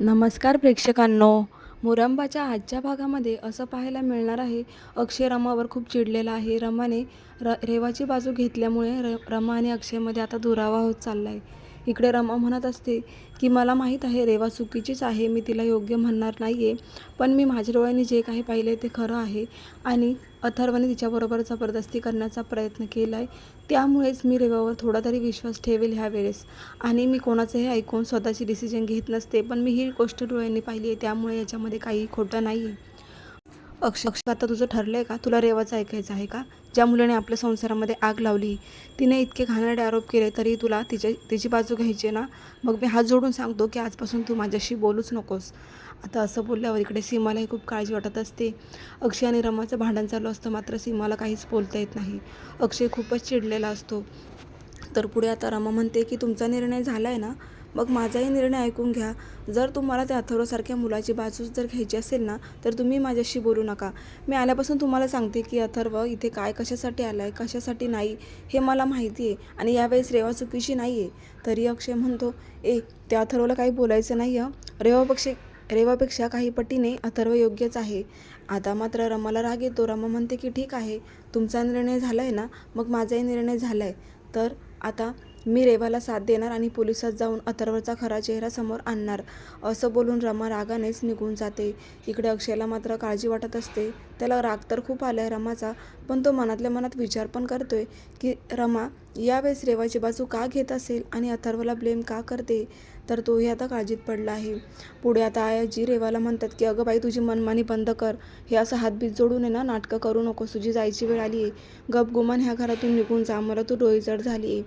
नमस्कार प्रेक्षकांनो. मुरंबाच्या आजच्या भागामध्ये असं पाहायला मिळणार आहे अक्षय रमावर खूप चिडलेला आहे. रमाने र रेवाची बाजू घेतल्यामुळे र रमा आणि अक्षयमध्ये आता दुरावा होत चालला आहे इकडे रमा म्हणत असते की मला माहीत आहे रेवा चुकीचीच आहे मी तिला योग्य म्हणणार नाही आहे पण मी माझ्या डोळ्यांनी जे काही पाहिले ते खरं आहे आणि अथर्वने तिच्याबरोबर जबरदस्ती करण्याचा प्रयत्न केला आहे त्यामुळेच मी रेवावर थोडा तरी विश्वास ठेवेल ह्या वेळेस. आणि मी कोणाचंही ऐकून स्वतःची डिसिजन घेत नसते पण मी ही गोष्ट डोळ्यांनी पाहिली आहे त्यामुळे याच्यामध्ये काही खोटं नाही आहे अक्ष अक्ष आता तुझं ठरलं आहे का? तुला रेवाचं ऐकायचं आहे का? ज्या मुलाने आपल्या संसारामध्ये आग लावली तिने इतके घाणेरडे आरोप केले तरी तुला तिच्या तिची बाजू घ्यायची ना? मग मी हात जोडून सांगतो की आजपासून तू माझ्याशी बोलूच नकोस. आता असं बोलल्यावर इकडे सीमालाही खूप काळजी वाटत असते. अक्षय आणि रमाचं भांडण चालू असतं मात्र सीमाला काहीच बोलता येत नाही. अक्षय खूपच चिडलेला असतो. तर पुढे आता रमा म्हणते की तुमचा निर्णय झाला आहे ना? मग माझाही निर्णय ऐकून घ्या. जर तुम्हाला त्या अथर्वसारख्या मुलाची बाजूच जर घ्यायची असेल ना तर तुम्ही माझ्याशी बोलू नका. मी आल्यापासून तुम्हाला सांगते की अथर्व इथे काय कशासाठी आला आहे कशासाठी नाही हे मला माहिती आहे आणि यावेळेस रेवा चुकीची नाही आहे तरी अक्षय म्हणतो ए त्या अथर्वला काही बोलायचं नाही आहे रेवापेक्षा रेवापेक्षा काही पटीने अथर्व योग्यच आहे. आता मात्र रमाला राग येतो. रमा म्हणते की ठीक आहे तुमचा निर्णय झाला आहे ना? मग माझाही निर्णय झाला आहे तर आता मी रेवाला साथ देणार आणि पोलिसात जाऊन अथर्वचा खरा चेहरा समोर आणणार. असं बोलून रमा रागानेच निघून जाते. इकडे अक्षयला मात्र काळजी वाटत असते. त्याला राग तर खूप आला आहे रमाचा पण तो मनातल्या मनात विचार पण करतोय की रमा यावेळेस रेवाची बाजू का घेत असेल आणि अथर्वला ब्लेम का करते? तर तोही आता काळजीत पडला आहे. पुढे आता आयाजी रेवाला म्हणतात की अगं बाई तुझी मनमानी बंद कर. हे असं हातबीत जोडून आहे ना नाटकं करू नकोस. तुझी जायची वेळ आली आहे. गपगुमान ह्या घरातून निघून जा. मला तू डोईजड झाली आहे.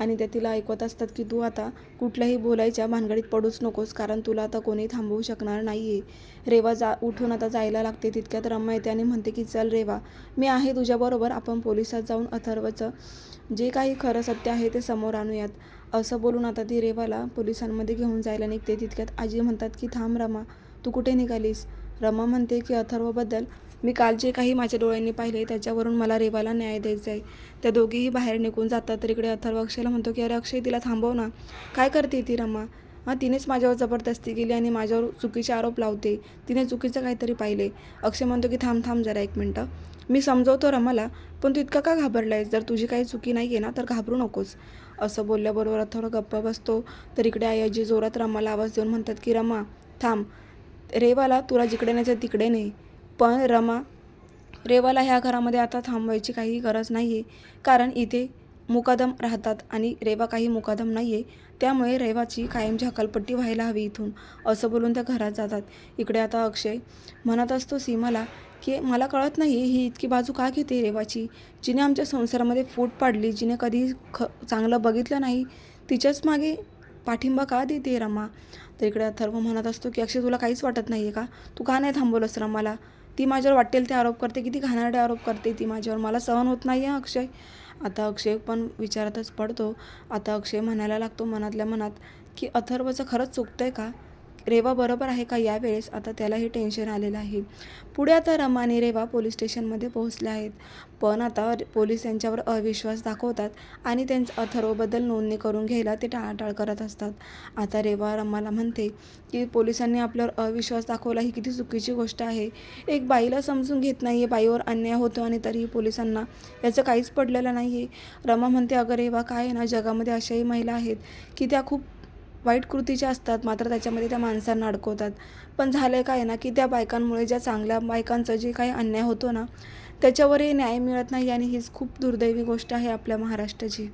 आणि त्या तिला ऐकवत असतात की तू आता कुठल्याही बोलायच्या भानगडीत पडूच नकोस कारण तुला आता कोणी थांबवू शकणार नाही आहे रेवा जा उठून आता जायला लागते. तितक्यात रम्मा येते आणि म्हणते की चल रेवा मी आहे तुझ्याबरोबर. आपण पोलिसात जाऊन अथर्वचं जे काही खरं सत्य आहे ते समोर आणूयात. असं बोलून आता ती रेवाला पोलिसांमध्ये घेऊन जायला निघते. तितक्यात आजी म्हणतात की थांब रमा तू कुठे निघालीस? रमा म्हणते की अथर्वबद्दल. मी काल जे काही माझ्या डोळ्यांनी पाहिले त्याच्यावरून मला रेवाला न्याय द्यायचा आहे त्या दोघीही बाहेर निघून जातात. तर इकडे अथर्व अक्षयला म्हणतो की अरे अक्षय तिला थांबव ना. काय करते ती रमा? हां तिनेच माझ्यावर जबरदस्ती केली आणि माझ्यावर चुकीचे आरोप लावते. तिने चुकीचं काहीतरी पाहिले. अक्षय म्हणतो की थांब थांब जरा एक मिनटं. मी समजवतो रमाला पण तू इतका का घाबरला आहेस जर तुझी काही चुकी नाही आहे ना तर घाबरू नकोस. असं बोलल्याबरोबर थोडं गप्पा बसतो. तर इकडे आई आजी जोरात रमाला आवाज देऊन म्हणतात की रमा थांब. रेवाला तुला जिकडे नाही तिकडे नाही. पण रमा रेवाला ह्या घरामध्ये आता थांबवायची काही गरज नाही आहे कारण इथे मुकादम राहतात आणि रेवा काही मुकादम नाही आहे त्यामुळे रेवाची कायमची हकालपट्टी व्हायला हवी इथून असं बोलून त्या घरात जातात. इकडे आता अक्षय म्हणत असतो सीमाला की मला कळत नाही ही इतकी बाजू का घेते रेवाची? जिने आमच्या संसारामध्ये फूट पाडली जिने कधी ख चांगलं बघितलं नाही तिच्याच मागे पाठिंबा का देते रमा? तर इकडे अथर्व म्हणत असतो की अक्षय तुला काहीच वाटत नाही आहे का? तू का नाही थांबवलंस रमाला? ती माझ्यावर वाटेल ते आरोप करते किती घाणेरडे आरोप करते ती माझ्यावर. मला सहन होत नाही आहे अक्षय. आता अक्षय पण विचारातच पडतो. आता अक्षय म्हणायला लागतो मनातल्या मनात की अथर्वचं खरंच चुकतं आहे का? रेवा बरोबर आहे का यावेळेस? आता त्यालाही टेन्शन आलेलं आहे. पुढे आता रमा आणि रेवा पोलीस स्टेशनमध्ये पोहोचल्या आहेत. पण आता पोलीस यांच्यावर अविश्वास दाखवतात आणि त्यांचं अथर्वबद्दल नोंदणी करून घ्यायला ते टाळाटाळ करत असतात. आता रेवा रमाला म्हणते की पोलिसांनी आपल्यावर अविश्वास दाखवला ही किती चुकीची गोष्ट आहे. एक बाईला समजून घेत नाही आहे बाईवर अन्याय होतो आणि तरीही पोलिसांना याचं काहीच पडलेलं नाही आहे रमा म्हणते अगं रेवा काय आहे ना जगामध्ये अशाही महिला आहेत की त्या खूप वाईट कृतीच्या असतात मात्र त्याच्यामध्ये त्या माणसांना अडकवतात. पण झालं काय ना की त्या बायकांमुळे ज्या चांगल्या बायकांचं जे काही अन्याय होतो ना त्याच्यावरही न्याय मिळत नाही आणि हीच खूप दुर्दैवी गोष्ट आहे आपल्या महाराष्ट्राची.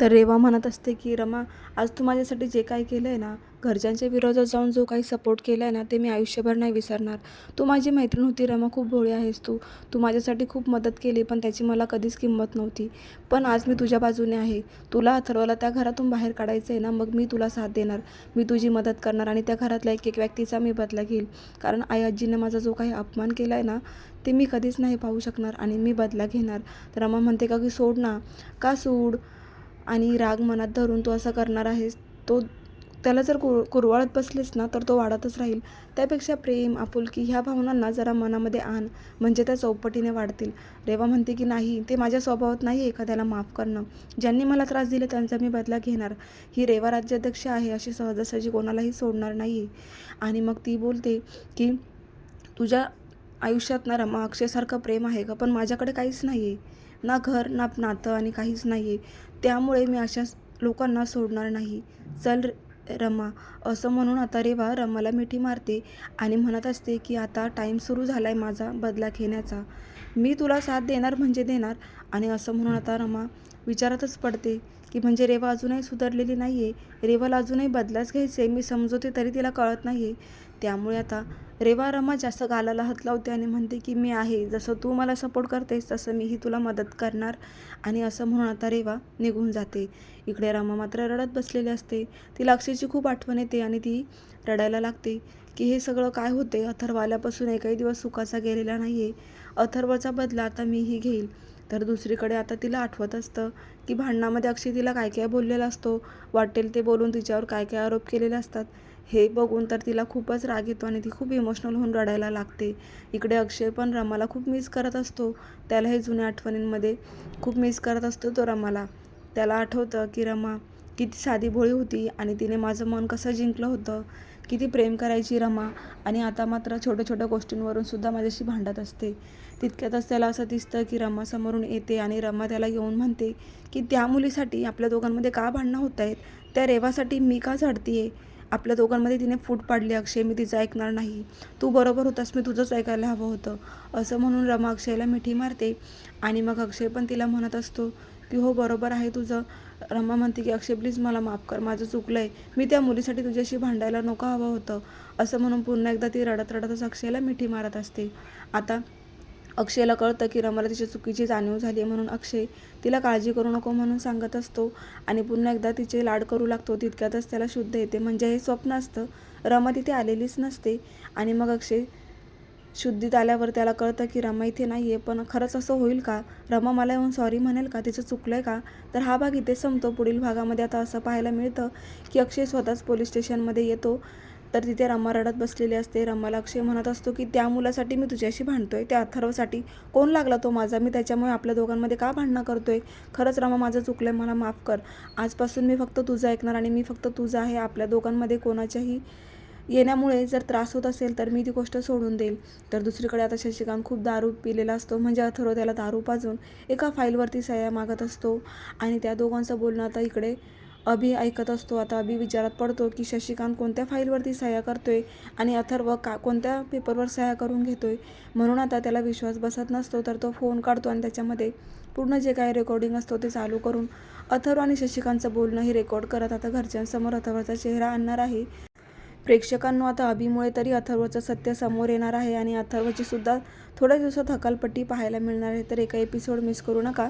तर रेवा म्हणत असते की रमा आज तू माझ्यासाठी जे काही केलं आहे ना घरच्यांच्या विरोधात जाऊन जो काही सपोर्ट केला आहे ना ते मी आयुष्यभर नाही विसरणार. तू माझी मैत्रीण होती रमा खूप भोळी आहेस तू. तू माझ्यासाठी खूप मदत केली पण त्याची मला कधीच किंमत नव्हती. पण आज मी तुझ्या बाजूने आहे. तुला अथर्वला त्या घरातून बाहेर काढायचं आहे ना मग मी तुला साथ देणार. मी तुझी मदत करणार आणि त्या घरातल्या एक एक व्यक्तीचा मी बदला घेईल. कारण आई आजीने माझा जो काही अपमान केला आहे ना ते मी कधीच नाही पाहू शकणार आणि मी बदला घेणार. तर रमा म्हणते का की सोड ना. का सोड? आणि राग मनात धरून तू असं करणार आहेस तो त्याला जर कुर कुरवाळत बसलेस ना तर तो वाढतच राहील. त्यापेक्षा प्रेम आपुलकी ह्या भावनांना जरा मनामध्ये आण म्हणजे त्या चौपटीने वाढतील. रेवा म्हणते की नाही ते माझ्या स्वभावात नाही एखाद्याला माफ करणं. ज्यांनी मला त्रास दिले त्यांचा मी बदला घेणार. ही रेवा राज्याध्यक्ष आहे अशी सहजासहजी कोणालाही सोडणार नाही आणि मग ती बोलते की तुझ्या आयुष्यात ना रमा अक्षयसारखं प्रेम आहे का पण माझ्याकडे काहीच नाही आहे ना घर ना नातं आणि काहीच नाही आहे त्यामुळे मी अशा लोकांना सोडणार नाही. चल रमा. असं म्हणून आता रेवा रमाला मिठी मारते आणि म्हणत असते की आता टाईम सुरू झाला आहे माझा बदला घेण्याचा. मी तुला साथ देणार म्हणजे देणार आणि असं म्हणून आता रमा विचारातच पडते की म्हणजे रेवा अजूनही सुधारलेली नाही आहे रेवाला अजूनही बदलाच घ्यायचे आहे मी समजवते तरी तिला कळत नाही आहे त्यामुळे आता रेवा रमा जास्त गालाला हात लावते आणि म्हणते की मी आहे. जसं तू मला सपोर्ट करतेस तसं मीही तुला मदत करणार. आणि असं म्हणून आता रेवा निघून जाते. इकडे रमा मात्र रडत बसलेली असते. तिला अक्षयची खूप आठवण येते आणि ती रडायला लागते की हे सगळं काय होते अथर्व आल्यापासून एकही दिवस सुखाचा गेलेला नाही आहे अथर्वचा बदला आता मीही घेईल. तर दुसरीकडे आता तिला आठवत असतं की भांडणामध्ये अक्षय तिला काय काय बोललेला असतो? वाटेल ते बोलून तिच्यावर काय काय आरोप केलेले असतात? हे बघून तर तिला खूपच राग येतो आणि ती खूप इमोशनल होऊन रडायला लागते. इकडे अक्षय पण रमाला खूप मिस करत असतो. त्याला हे जुन्या आठवणींमध्ये खूप मिस करत असतो तो रमाला. त्याला आठवतं की रमा किती साधी भोळी होती आणि तिने माझं मन कसं जिंकलं होतं. किती प्रेम करायची रमा आणि आता मात्र छोट्या छोट्या गोष्टींवरून सुद्धा माझ्याशी भांडत असते. तितक्यातच त्याला असं दिसतं की रमा समोरून येते आणि रमा त्याला येऊन म्हणते की त्या मुलीसाठी आपल्या दोघांमध्ये का भांडणं होत आहेत त्या रेवासाठी मी का झडती आपल्या दोघांमध्ये तिने फूट पाडली अक्षय मी तिचं ऐकणार नाही. तू बरोबर होतास मी तुझंच ऐकायला हवं होतं. असं म्हणून रमा अक्षयला मिठी मारते आणि मग अक्षय पण तिला म्हणत असतो की हो बरोबर आहे तुझं. रमा म्हणते की अक्षय प्लीज मला माफ कर माझं चुकलं आहे मी त्या मुलीसाठी तुझ्याशी भांडायला नको हवं होतं. असं म्हणून पुन्हा एकदा ती रडत रडतच अक्षयला मिठी मारत असते. आता अक्षयला कळतं की रमाला तिच्या चुकीची जाणीव झाली आहे म्हणून अक्षय तिला काळजी करू नको म्हणून सांगत असतो. आणि पुन्हा एकदा तिचे लाड करू लागतो. तितक्यातच त्याला शुद्ध येते. म्हणजे हे स्वप्न असतं. रमा तिथे आलेलीच नसते. आणि मग अक्षय शुद्धीत आल्यावर त्याला कळतं की रमा इथे नाही आहे पण खरंच असं होईल का? रमा मला येऊन सॉरी म्हणेल का? तिचं चुकलं आहे का? तर हा भाग इथे संपतो. पुढील भागामध्ये आता असं पाहायला मिळतं की अक्षय स्वतःच पोलीस स्टेशनमध्ये येतो. तर तिथे रमा रडत बसलेली असते. रमाला अक्षय म्हणत असतो की त्या मुलासाठी मी तुझ्याशी भांडतोय. त्या अथर्वसाठी कोण लागला तो माझा? मी त्याच्यामुळे आपल्या दोघांमध्ये का भांडणं करतोय? खरंच रमा माझं चुकलं आहे मला माफ कर. आजपासून मी फक्त तुझं ऐकणार आणि मी फक्त तुझं आहे. आपल्या दोघांमध्ये कोणाच्याही येण्यामुळे जर त्रास होत असेल तर मी ती गोष्ट सोडून देईल. तर दुसरीकडे आता शशिकांत खूप दारू पिलेला असतो. म्हणजे अथर्व त्याला दारू पाजून एका फाईलवरती सह्या मागत असतो आणि त्या दोघांचं बोलणं आता इकडे अभि ऐकत असतो. आता अभि विचारात पडतो की शशिकांत कोणत्या फाईलवरती सह्या करतोय आणि अथर्व का कोणत्या पेपरवर सह्या करून घेतोय? म्हणून आता त्याला विश्वास बसत नसतो तर तो फोन काढतो आणि त्याच्यामध्ये पूर्ण जे काही रेकॉर्डिंग असतो ते चालू करून अथर्व आणि शशिकांतचं बोलणं हे रेकॉर्ड करत आता घरच्यांसमोर अथर्वचा चेहरा आणणार आहे. प्रेक्षकांनो आता अभिमुळे तरी अथर्वचं सत्य समोर येणार आहे आणि अथर्वची सुद्धा थोड्या दिवसात हकालपट्टी पाहायला मिळणार आहे. तर एका एपिसोड मिस करू नका.